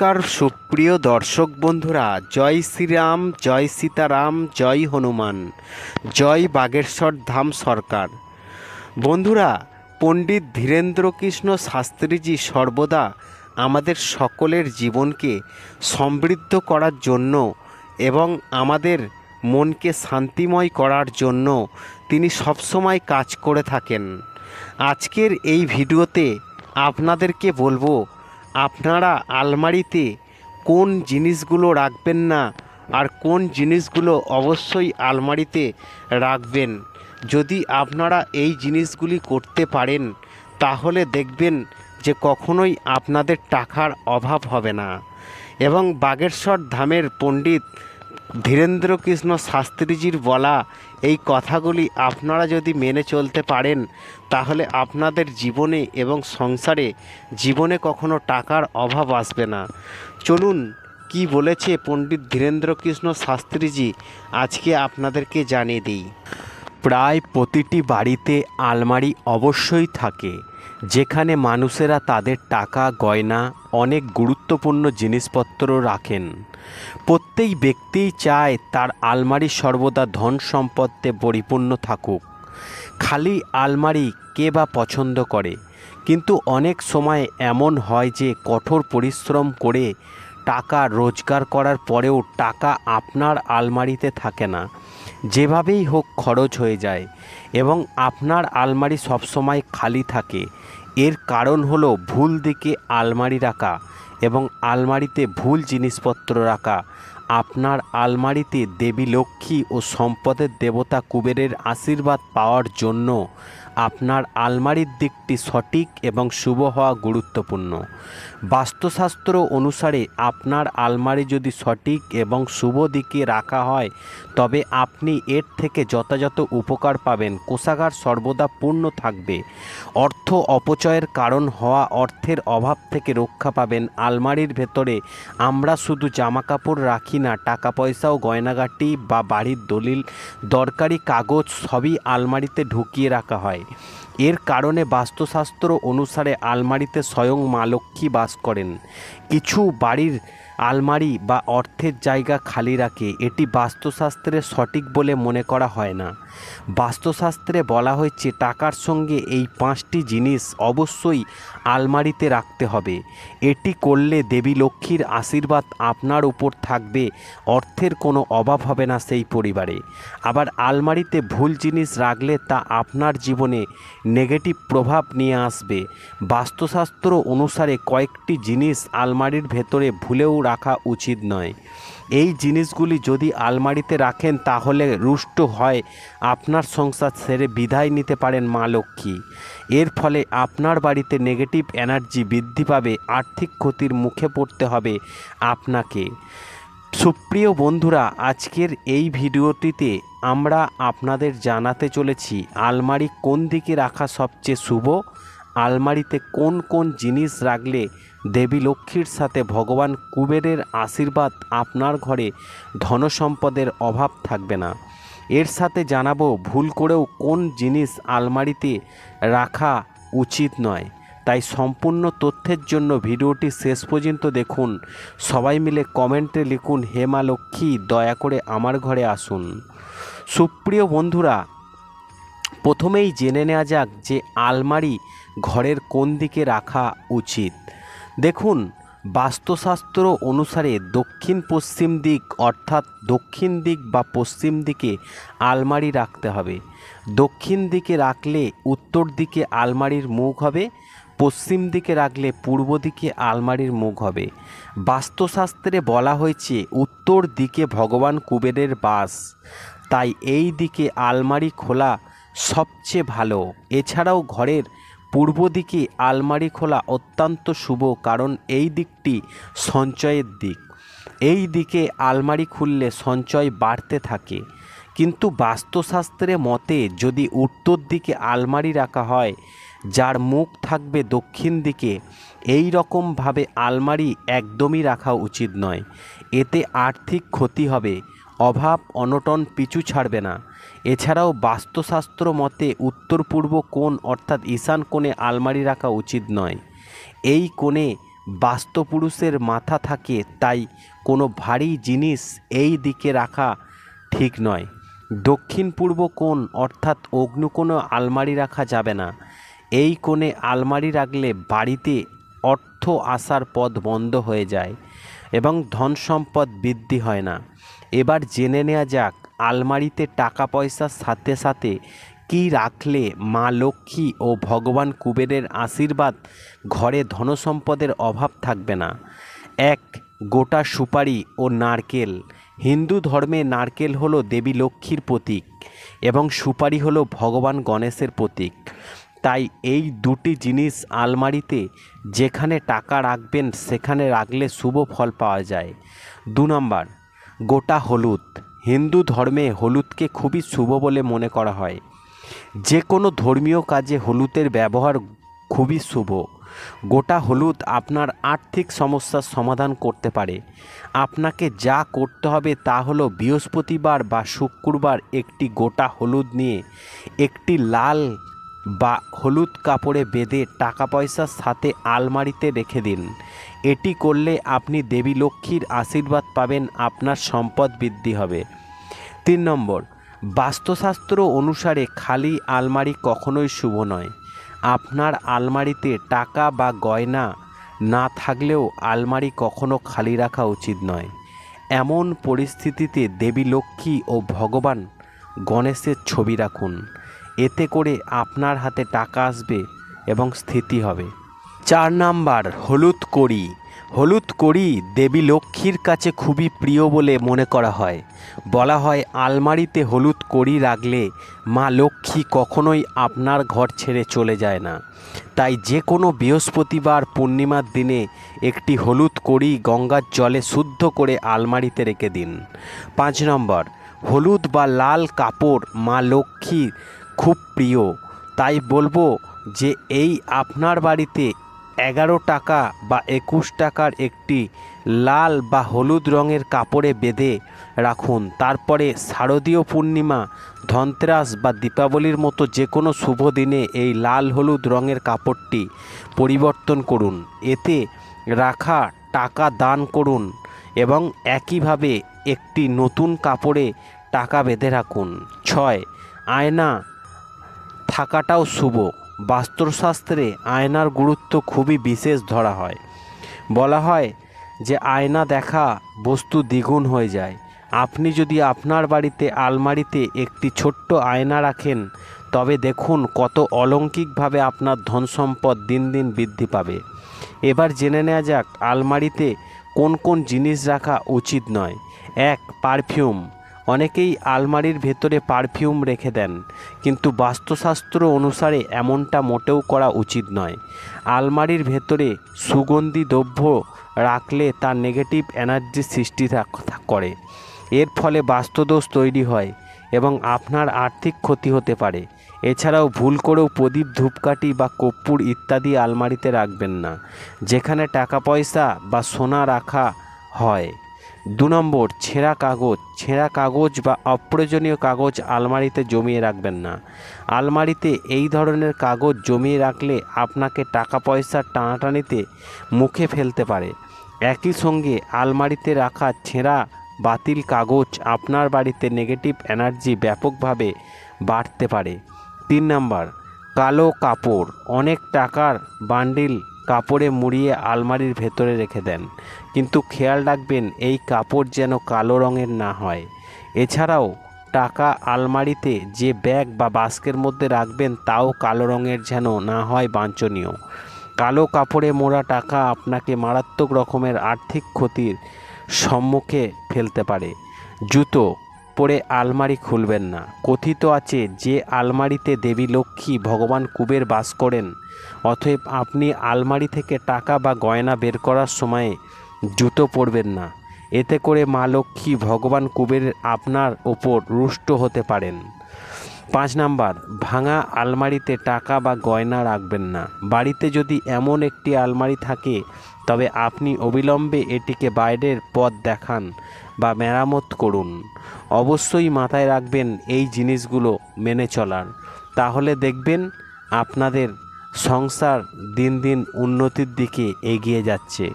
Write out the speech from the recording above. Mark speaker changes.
Speaker 1: নমস্কার, সুপ্রিয় দর্শক বন্ধুরা, জয় শ্রীরাম, জয় সীতারাম, জয় হনুমান, জয় বাগেশ্বর ধাম সরকার। বন্ধুরা, পণ্ডিত ধীরেন্দ্রকৃষ্ণ শাস্ত্রীজি সর্বদা আমাদের সকলের জীবনকে সমৃদ্ধ করার জন্য এবং আমাদের মনকে শান্তিময় করার জন্য তিনি সবসময় কাজ করে থাকেন। আজকের এই ভিডিওতে আপনাদেরকে বলব আপনারা আলমারিতে কোন জিনিসগুলো রাখবেন না আর কোন জিনিসগুলো অবশ্যই আলমারিতে রাখবেন। যদি আপনারা এই জিনিসগুলি করতে পারেন, তাহলে দেখবেন যে কখনোই আপনাদের টাকার অভাব হবে না। এবং বাগেশ্বর ধামের পণ্ডিত ধীরেন্দ্রকৃষ্ণ শাস্ত্রীজির বলা এই কথাগুলি আপনারা যদি মেনে চলতে পারেন, তাহলে আপনাদের জীবনে এবং সংসারে জীবনে কখনো টাকার অভাব আসবে না। চলুন, কি বলেছে পণ্ডিত ধীরেন্দ্রকৃষ্ণ শাস্ত্রীজি, আজকে আপনাদেরকে জানিয়ে দিই। প্রায় প্রতিটি বাড়িতে আলমারি অবশ্যই থাকে। যেখানে মানুষেরা তাদের টাকা, গয়না, অনেক গুরুত্বপূর্ণ জিনিসপত্র রাখেন। প্রত্যেক ব্যক্তিই চায় তার আলমারি সর্বদা ধন সম্পদে পরিপূর্ণ থাকুক। খালি আলমারি কে বা পছন্দ করে? কিন্তু অনেক সময় এমন হয় যে কঠোর পরিশ্রম করে টাকা রোজগার করার পরেও টাকা আপনার আলমারিতে থাকে না। যেভাবেই হোক খরচ হয়ে যায় এবং আপনার আলমারি সবসময় খালি থাকে। এর কারণ হলো ভুল দিকে আলমারি রাখা এবং আলমারিতে ভুল জিনিসপত্র রাখা। আপনার আলমারিতে দেবী লক্ষ্মী ও সম্পদের দেবতা কুবেরের আশীর্বাদ পাওয়ার জন্য আপনার আলমারির দিকটি সঠিক এবং শুভ হওয়া গুরুত্বপূর্ণ। বাস্তুশাস্ত্র অনুসারে আপনার আলমারি যদি সঠিক এবং শুভ দিকে রাখা হয়, তবে আপনি এর থেকে যথাযথ উপকার পাবেন, কোষাগার সর্বদা পূর্ণ থাকবে। অর্থ অপচয়ের কারণ হওয়া অর্থের অভাব থেকে রক্ষা পাবেন, আলমারির ভেতরে আমরা শুধু জামা কাপড় রাখি না টাকা পয়সাও গয়নাগাটি বা বাড়ির দলিল, দরকারি কাগজ সবই আলমারিতে ঢুকিয়ে রাখা হয়। এর কারণে বাস্তুশাস্ত্র অনুসারে আলমারিতে স্বয়ং মা লক্ষ্মী বাস করেন। কিছু বাড়ির আলমারি বা অর্থের জায়গা খালি রাখে, এটি বাস্তুশাস্ত্রে সঠিক বলে মনে করা হয় না। বাস্তুশাস্ত্রে বলা হয়েছে, টাকার সঙ্গে এই পাঁচটি জিনিস অবশ্যই আলমারিতে রাখতে হবে। এটি করলে দেবী লক্ষ্মীর আশীর্বাদ আপনার উপর থাকবে, অর্থের কোনো অভাব হবে না সেই পরিবারে। আবার আলমারিতে ভুল জিনিস রাখলে তা আপনার জীবনে নেগেটিভ প্রভাব নিয়ে আসবে। বাস্তুশাস্ত্র অনুসারে কয়েকটি জিনিস আলমারির ভেতরে ভুলেও রাখা উচিত নয়। এই জিনিসগুলি যদি আলমারিতে রাখেন, তাহলে রুষ্ট হয়। আপনার সংসার ছেড়ে বিদায় নিতে পারেন মা লক্ষ্মী। এর ফলে আপনার বাড়িতে নেগেটিভ এনার্জি বৃদ্ধি পাবে, আর্থিক ক্ষতির মুখে পড়তে হবে আপনাকে। সুপ্রিয় বন্ধুরা, আজকের এই ভিডিওটিতে আমরা আপনাদের জানাতে চলেছি, আলমারি কোন দিকে রাখা সবচেয়ে শুভ? আলমারিতে কোন কোন জিনিস রাখলে দেবী লক্ষ্মীর সাথে ভগবান কুবেরের আশীর্বাদ আপনার ঘরে ধনসম্পদের অভাব থাকবে না? এর সাথে জানাব ভুল করেও কোন জিনিস আলমারিতে রাখা উচিত নয়। তাই সম্পূর্ণ তথ্যের জন্য ভিডিওটি শেষ পর্যন্ত দেখুন। সবাই মিলে কমেন্টে লিখুন, হেমা লক্ষ্মী, দয়া করে আমার ঘরে আসুন। সুপ্রিয় বন্ধুরা, প্রথমেই জেনে নেওয়া যাক যে আলমারি ঘরের কোন দিকে রাখা উচিত? দেখুন, বাস্তুশাস্ত্র অনুসারে দক্ষিণ পশ্চিম দিক অর্থাৎ দক্ষিণ দিক বা পশ্চিম দিকে আলমারি রাখতে হবে। দক্ষিণ দিকে রাখলে উত্তর দিকে আলমারির মুখ হবে, পশ্চিম দিকে রাখলে পূর্ব দিকে আলমারির মুখ হবে। বাস্তুশাস্ত্রে বলা হয়েছে, উত্তর দিকে ভগবান কুবেরের বাস। তাই এই দিকে আলমারি খোলা সবচেয়ে ভালো। এছাড়াও ঘরের পূর্ব দিকে আলমারি খোলা অত্যন্ত শুভ কারণ এই দিকটি সঞ্চয়ের দিক। এই দিকে আলমারি খুললে সঞ্চয় বাড়তে থাকে। কিন্তু বাস্তুশাস্ত্রে মতে যদি উত্তর দিকে আলমারি রাখা হয়, যার মুখ থাকবে দক্ষিণ দিকে, এই রকমভাবে আলমারি একদমই রাখা উচিত নয়। এতে আর্থিক ক্ষতি হবে, অভাব অনটন পিছু ছাড়বে না। এছাড়াও বাস্তুশাস্ত্র মতে উত্তর পূর্ব কোণ অর্থাৎ ঈশান কোণে আলমারি রাখা উচিত নয়। এই কোণে বাস্তুপুরুষের মাথা থাকে, তাই কোনো ভারী জিনিস এই দিকে রাখা ঠিক নয়। দক্ষিণ পূর্ব কোণ অর্থাৎ অগ্নুকোণে আলমারি রাখা যাবে না। এই কোণে আলমারি রাখলে বাড়িতে অর্থ আসার পথ বন্ধ হয়ে যায় এবং ধন সম্পদ বৃদ্ধি হয় না। এবার জেনে নেওয়া যাক, আলমারিতে টাকা পয়সার সাথে সাথে কি রাখলে মা লক্ষ্মী ও ভগবান কুবেরের আশীর্বাদ ঘরে ধনসম্পদের অভাব থাকবে না? এক, গোটা সুপারি ও নারকেল। হিন্দু ধর্মে নারকেল হলো দেবী লক্ষ্মীর প্রতীক এবং সুপারি হলো ভগবান গণেশের প্রতীক। তাই এই দুটি জিনিস আলমারিতে যেখানে টাকা রাখবেন সেখানে রাখলে শুভ ফল পাওয়া যায়। দু নম্বর গোটা হলুদ। হিন্দু ধর্মে হলুদকে খুবই শুভ বলে মনে করা হয়। যে কোনো ধর্মীয় কাজে হলুদের ব্যবহার খুবই শুভ। গোটা হলুদ আপনার আর্থিক সমস্যার সমাধান করতে পারে। আপনাকে যা করতে হবে তা হলো বৃহস্পতিবার বা শুক্রবার একটি গোটা হলুদ নিয়ে একটি লাল বা হলুদ কাপড়ে বেঁধে টাকা পয়সার সাথে আলমারিতে রেখে দিন। এটি করলে আপনি দেবী লক্ষ্মীর আশীর্বাদ পাবেন, আপনার সম্পদ বৃদ্ধি হবে। তিন নম্বর, বাস্তুশাস্ত্র অনুসারে খালি আলমারি কখনোই শুভ নয়। আপনার আলমারিতে টাকা বা গয়না না থাকলেও আলমারি কখনো খালি রাখা উচিত নয়। এমন পরিস্থিতিতে দেবী লক্ষ্মী ও ভগবান গণেশের ছবি রাখুন। এতে করে আপনার হাতে টাকা আসবে এবং স্থিতি হবে। চার নাম্বার, হলুদ কড়ি। হলুদ কড়ি দেবী লক্ষ্মীর কাছে খুবই প্রিয় বলে মনে করা হয়। বলা হয়, আলমারিতে হলুদ কড়ি রাখলে মা লক্ষ্মী কখনোই আপনার ঘর ছেড়ে চলে যায় না। তাই যে কোনো বৃহস্পতিবার পূর্ণিমার দিনে একটি হলুদ কড়ি গঙ্গার জলে শুদ্ধ করে আলমারিতে রেখে দিন। পাঁচ নম্বর, হলুদ বা লাল কাপড় মা লক্ষ্মীর খুব প্রিয়। তাই বলব যে এই আপনার বাড়িতে এগারো টাকা বা একুশ টাকার একটি লাল বা হলুদ রঙের কাপড়ে বেঁধে রাখুন। তারপরে শারদীয় পূর্ণিমা, ধনতেরাস বা দীপাবলির মতো যে কোনো শুভ দিনে এই লাল হলুদ রঙের কাপড়টি পরিবর্তন করুন। এতে রাখা টাকা দান করুন এবং একইভাবে একটি নতুন কাপড়ে টাকা বেঁধে রাখুন। ছয়, আয়না থাকাটাও শুভ। বাস্তুশাস্ত্রে আয়নার গুরুত্ব খুবই বিশেষ ধরা হয়। বলা হয় যে আয়না দেখা বস্তু দ্বিগুণ হয়ে যায়। আপনি যদি আপনার বাড়িতে আলমারিতে একটি ছোট্ট আয়না রাখেন, তবে দেখুন কত অলৌকিকভাবে আপনার ধন সম্পদ দিন দিন বৃদ্ধি পাবে। এবার জেনে নেওয়া যাক, আলমারিতে কোন কোন জিনিস রাখা উচিত নয়। এক, পারফিউম। অনেকেই আলমারির ভেতরে পারফিউম রেখে দেন, কিন্তু বাস্তুশাস্ত্র অনুসারে এমনটা মোটেও করা উচিত নয়। আলমারির ভেতরে সুগন্ধি দ্রব্য রাখলে তা নেগেটিভ এনার্জি সৃষ্টি করে। এর ফলে বাস্তুদোষ তৈরি হয় এবং আপনার আর্থিক ক্ষতি হতে পারে। এছাড়াও ভুল করেও প্রদীপ, ধূপকাঠি বা কর্পূর ইত্যাদি আলমারিতে রাখবেন না, যেখানে টাকা পয়সা বা সোনা রাখা হয়। দু নম্বর, ছেঁড়া কাগজ। ছেঁড়া কাগজ বা অপ্রয়োজনীয় কাগজ আলমারিতে জমিয়ে রাখবেন না। আলমারিতে এই ধরনের কাগজ জমিয়ে রাখলে আপনাকে টাকা পয়সার টানাটানিতে মুখে ফেলতে পারে। একই সঙ্গে আলমারিতে রাখা ছেঁড়া, বাতিল কাগজ আপনার বাড়িতে নেগেটিভ এনার্জি ব্যাপকভাবে বাড়তে পারে। তিন নাম্বার, কালো কাপড়। অনেক টাকার বান্ডিল কাপড়ে মুড়িয়ে আলমারির ভেতরে রেখে দেন। কিন্তু খেয়াল রাখবেন, এই কাপড় যেন কালো রঙের না হয়। এছাড়াও, টাকা আলমারিতে যে ব্যাগ বা বাস্কের মধ্যে রাখবেন, তাও কালো রঙের যেন না হয় বাঞ্ছনীয়। কালো কাপড়ে মোড়া টাকা আপনাকে মারাত্মক রকমের আর্থিক ক্ষতির সম্মুখে ফেলতে পারে। জুতো পরে আলমারি খুলবেন না। কথিত আছে, যে আলমারিতে দেবী লক্ষ্মী ভগবান কুবের বাস করেন, অতএব আপনি আলমারি থেকে টাকা বা গয়না বের করার সময়ে জুতো পরবেন না। এতে করে মা লক্ষ্মী ভগবান কুবের আপনার ওপর রুষ্ট হতে পারেন। পাঁচ নাম্বার, ভাঙা আলমারিতে টাকা বা গয়না রাখবেন না। বাড়িতে যদি এমন একটি আলমারি থাকে তবে আপনি অবিলম্বে এটিকে বাইরের পথ দেখান বা মেরামত করুন। অবশ্যই মাথায় রাখবেন এই জিনিসগুলো মেনে চলার। তাহলে দেখবেন আপনাদের সংসার দিন দিন উন্নতির দিকে এগিয়ে যাচ্ছে।